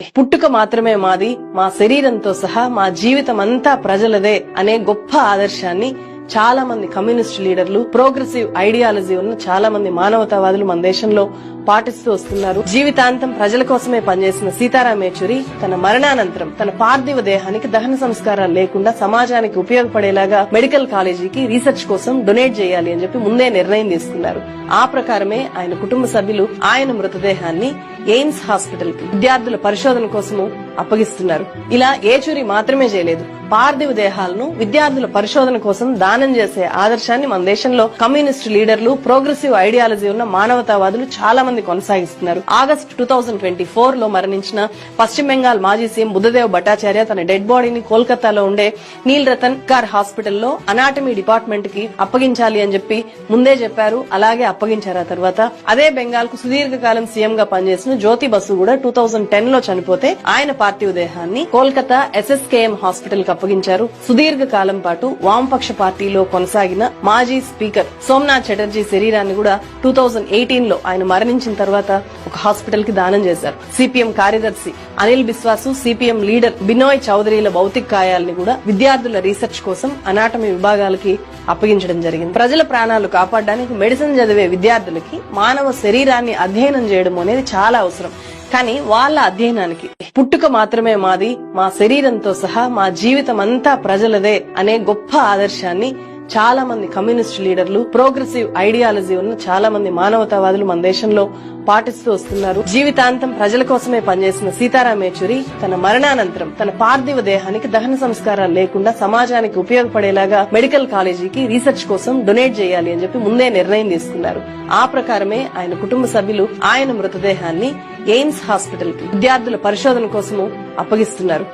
పుట్టుక మాత్రమే మాది మా శరీరంతో సహా మా జీవితం అంతా ప్రజలదే అనే గొప్ప ఆదర్శాన్ని చాలా మంది కమ్యూనిస్ట్ లీడర్లు ప్రోగ్రెసివ్ ఐడియాలజీ ఉన్న చాలా మంది మానవతావాదులు మన దేశంలో పాటిస్తూ వస్తున్నారు. జీవితాంతం ప్రజల కోసమే పనిచేసిన సీతారాం యేచూరి తన మరణానంతరం తన పార్థివ దేహానికి దహన సంస్కారాలు లేకుండా సమాజానికి ఉపయోగపడేలాగా మెడికల్ కాలేజీకి రీసెర్చ్ కోసం డొనేట్ చేయాలి అని చెప్పి ముందే నిర్ణయం తీసుకున్నారు. ఆ ప్రకారమే ఆయన కుటుంబ సభ్యులు ఆయన మృతదేహాన్ని ఎయిమ్స్ హాస్పిటల్కి విద్యార్థుల పరిశోధన కోసము అప్పగిస్తున్నారు. ఇలా ఏచూరి మాత్రమే చేయలేదు. పార్థివ దేహాలను విద్యార్థుల పరిశోధన కోసం దానం చేసే ఆదర్శాన్ని మన దేశంలో కమ్యూనిస్ట్ లీడర్లు ప్రోగ్రెసివ్ ఐడియాలజీ ఉన్న మానవతావాదులు చాలా మంది కొనసాగిస్తున్నారు. ఆగస్టు టూ థౌజండ్ ట్వంటీ ఫోర్లో మరణించిన పశ్చిమ బెంగాల్ మాజీ సీఎం బుద్ధదేవ్ భట్టాచార్య తన డెడ్ బాడీని కోల్కతాలో ఉండే నీల్ రతన్ కార్ హాస్పిటల్లో అనాటమీ డిపార్ట్మెంట్కి అప్పగించాలి అని చెప్పి ముందే చెప్పారు అలాగే అప్పగించారు ఆ తర్వాత. అదే బెంగాల్కు సుదీర్ఘకాలం సీఎం గా పనిచేసిన జ్యోతి బసు కూడా టూ థౌజండ్ టెన్లో చనిపోతే ఆయన పార్థివ దేహాన్ని కోల్కతా ఎస్ఎస్కేఎం హాస్పిటల్కి అప్పగించారు. సుదీర్ఘ కాలం పాటు వామపక్ష పార్టీలో కొనసాగిన మాజీ స్పీకర్ సోమనాథ్ చటర్జీ శరీరాన్ని కూడా టూ థౌజండ్ ఎయిటీన్లో ఆయన మరణించిన తర్వాత ఒక హాస్పిటల్కి దానం చేశారు. సిపిఎం కార్యదర్శి అనిల్ బిస్వాసు సిపిఎం లీడర్ బినోయ్ చౌదరిల భౌతిక కాయాల్ని కూడా విద్యార్థుల రీసెర్చ్ కోసం అనాటమీ విభాగాలకి అప్పగించడం జరిగింది. ప్రజల ప్రాణాలు కాపాడడానికి మెడిసిన్ చదివే విద్యార్థులకి మానవ శరీరాన్ని అధ్యయనం చేయడం అనేది చాలా అవసరం. కానీ వాళ్ళ అధ్యయనానికి పుట్టుక మాత్రమే మాది మా శరీరంతో సహా మా జీవితం అంతా ప్రజలదే అనే గొప్ప ఆదర్శాన్ని చాలా మంది కమ్యూనిస్ట్ లీడర్లు ప్రోగ్రెసివ్ ఐడియాలజీ ఉన్న చాలా మంది మానవతావాదులు మన దేశంలో పాటిస్తూ వస్తున్నారు. జీవితాంతం ప్రజల కోసమే పనిచేసిన సీతారాం యేచూరి తన మరణానంతరం తన పార్థివ దేహానికి దహన సంస్కారాలు లేకుండా సమాజానికి ఉపయోగపడేలాగా మెడికల్ కాలేజీకి రీసెర్చ్ కోసం డొనేట్ చేయాలి అని చెప్పి ముందే నిర్ణయం తీసుకున్నారు. ఆ ప్రకారమే ఆయన కుటుంబ సభ్యులు ఆయన మృతదేహాన్ని ఎయిమ్స్ హాస్పిటల్కి విద్యార్థుల పరిశోధన కోసము అప్పగిస్తున్నారు.